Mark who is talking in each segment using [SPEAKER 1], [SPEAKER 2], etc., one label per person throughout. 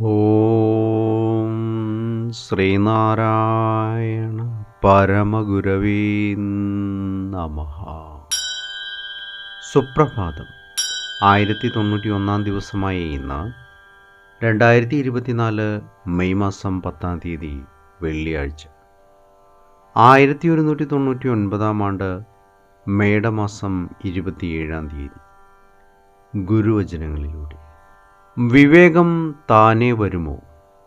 [SPEAKER 1] ഓം ശ്രീനാരായണ പരമഗുരവീ നമ. സുപ്രഭാതം. ആയിരത്തി തൊണ്ണൂറ്റി ഒന്നാം ദിവസമായ ഇന്ന് രണ്ടായിരത്തി ഇരുപത്തിനാല് മെയ് മാസം പത്താം തീയതി വെള്ളിയാഴ്ച. ആയിരത്തി ഒരുന്നൂറ്റി തൊണ്ണൂറ്റി ഒൻപതാം ആണ്ട് മേടമാസം ഇരുപത്തിയേഴാം തീയതി. ഗുരുവചനങ്ങളിലൂടെ. വിവേകം താനേ വരുമോ?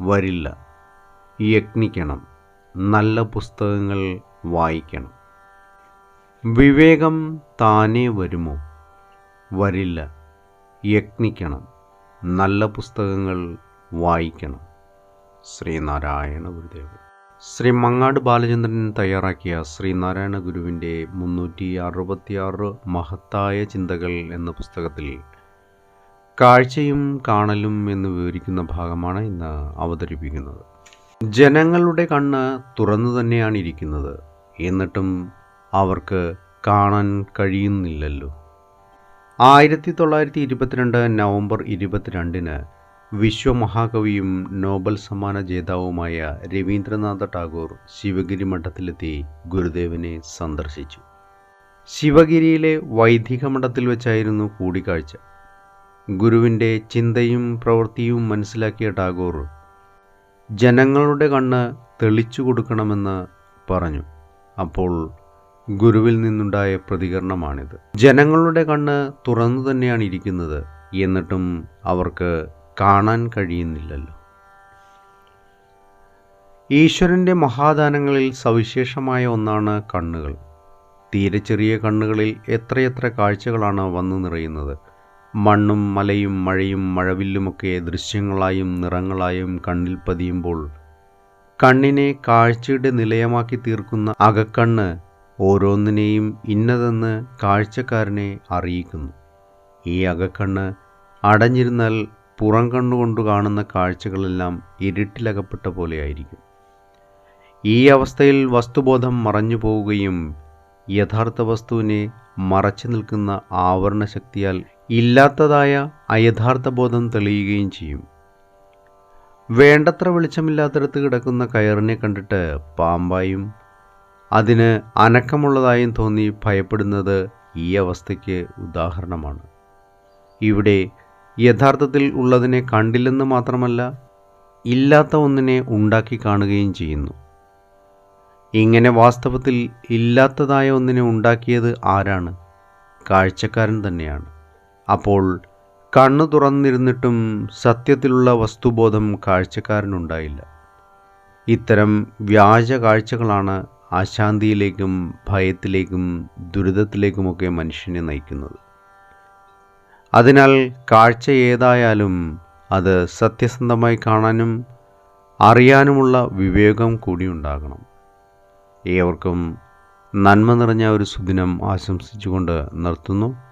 [SPEAKER 1] വരില്ല. യജ്ഞിക്കണം. നല്ല പുസ്തകങ്ങൾ വായിക്കണം. വിവേകം താനേ വരുമോ? വരില്ല. യജ്ഞിക്കണം. നല്ല പുസ്തകങ്ങൾ വായിക്കണം. ശ്രീനാരായണ ഗുരുദേവ് ശ്രീ മങ്ങാട് ബാലചന്ദ്രൻ തയ്യാറാക്കിയ ശ്രീനാരായണ ഗുരുവിന്റെ മുന്നൂറ്റി അറുപത്തിയാറ് മഹത്തായ ചിന്തകൾ എന്ന പുസ്തകത്തിൽ കാഴ്ചയും കാണലും എന്ന് വിവരിക്കുന്ന ഭാഗമാണ് ഇന്ന് അവതരിപ്പിക്കുന്നത്. ജനങ്ങളുടെ കണ്ണ് തുറന്നു തന്നെയാണ് ഇരിക്കുന്നത്. എന്നിട്ടും അവർക്ക് കാണാൻ കഴിയുന്നില്ലല്ലോ. ആയിരത്തി തൊള്ളായിരത്തി ഇരുപത്തിരണ്ട് നവംബർ ഇരുപത്തിരണ്ടിന് വിശ്വമഹാകവിയും നോബൽ സമ്മാന ജേതാവുമായ രവീന്ദ്രനാഥ ടാഗോർ ശിവഗിരി മഠത്തിലെത്തി ഗുരുദേവനെ സന്ദർശിച്ചു. ശിവഗിരിയിലെ വൈദിക മഠത്തിൽ വെച്ചായിരുന്നു കൂടിക്കാഴ്ച. ഗുരുവിന്റെ ചിന്തയും പ്രവൃത്തിയും മനസ്സിലാക്കിയ ടാഗോർ ജനങ്ങളുടെ കണ്ണ് തെളിച്ചു കൊടുക്കണമെന്ന് പറഞ്ഞു. അപ്പോൾ ഗുരുവിൽ നിന്നുണ്ടായ പ്രതികരണമാണിത്. ജനങ്ങളുടെ കണ്ണ് തുറന്നു തന്നെയാണ് ഇരിക്കുന്നത്. എന്നിട്ടും അവർക്ക് കാണാൻ കഴിയുന്നില്ലല്ലോ. ഈശ്വരന്റെ മഹാദാനങ്ങളിൽ സവിശേഷമായ ഒന്നാണ് കണ്ണുകൾ. തീരെ ചെറിയ കണ്ണുകളിൽ എത്രയെത്ര കാഴ്ചകളാണ് വന്നു നിറയുന്നത്. മണ്ണും മലയും മഴയും മഴവില്ലുമൊക്കെ ദൃശ്യങ്ങളായും നിറങ്ങളായും കണ്ണിൽ പതിയുമ്പോൾ കണ്ണിനെ കാഴ്ചയുടെ നിലയമാക്കി തീർക്കുന്ന അകക്കണ്ണ് ഓരോന്നിനെയും ഇന്നതെന്ന് കാഴ്ചക്കാരനെ അറിയിക്കുന്നു. ഈ അകക്കണ്ണ് അടഞ്ഞിരുന്നാൽ പുറം കണ്ണുകൊണ്ട് കാണുന്ന കാഴ്ചകളെല്ലാം ഇരുട്ടിലകപ്പെട്ട പോലെയായിരിക്കും ഈ അവസ്ഥയിൽ വസ്തുബോധം മറഞ്ഞു പോവുകയും യഥാർത്ഥ വസ്തുവിനെ മറച്ചു നിൽക്കുന്ന ആവരണ ശക്തിയാൽ ഇല്ലാത്തതായ അയഥാർത്ഥ ബോധം തെളിയുകയും ചെയ്യും. വേണ്ടത്ര വെളിച്ചമില്ലാത്തടത്ത് കിടക്കുന്ന കയറിനെ കണ്ടിട്ട് പാമ്പായും അതിന് അനക്കമുള്ളതായും തോന്നി ഭയപ്പെടുന്നത് ഈ അവസ്ഥയ്ക്ക് ഉദാഹരണമാണ്. ഇവിടെ യഥാർത്ഥത്തിൽ ഉള്ളതിനെ കണ്ടില്ലെന്ന് മാത്രമല്ല ഇല്ലാത്ത ഒന്നിനെ ഉണ്ടാക്കി കാണുകയും ചെയ്യുന്നു. ഇങ്ങനെ വാസ്തവത്തിൽ ഇല്ലാത്തതായ ഒന്നിനെ ഉണ്ടാക്കിയത് ആരാണ്? കാഴ്ചക്കാരൻ തന്നെയാണ്. അപ്പോൾ കണ്ണു തുറന്നിരുന്നിട്ടും സത്യത്തിലുള്ള വസ്തുബോധം കാഴ്ചക്കാരനുണ്ടായില്ല. ഇത്തരം വ്യാജ കാഴ്ചകളാണ് അശാന്തിയിലേക്കും ഭയത്തിലേക്കും ദുരിതത്തിലേക്കുമൊക്കെ മനുഷ്യനെ നയിക്കുന്നത്. അതിനാൽ കാഴ്ച ഏതായാലും അത് സത്യസന്ധമായി കാണാനും അറിയാനുമുള്ള വിവേകം കൂടി ഉണ്ടാകണം. ഏവർക്കും നന്മ നിറഞ്ഞ ഒരു സുദിനം ആശംസിച്ചുകൊണ്ട് നിർത്തുന്നു.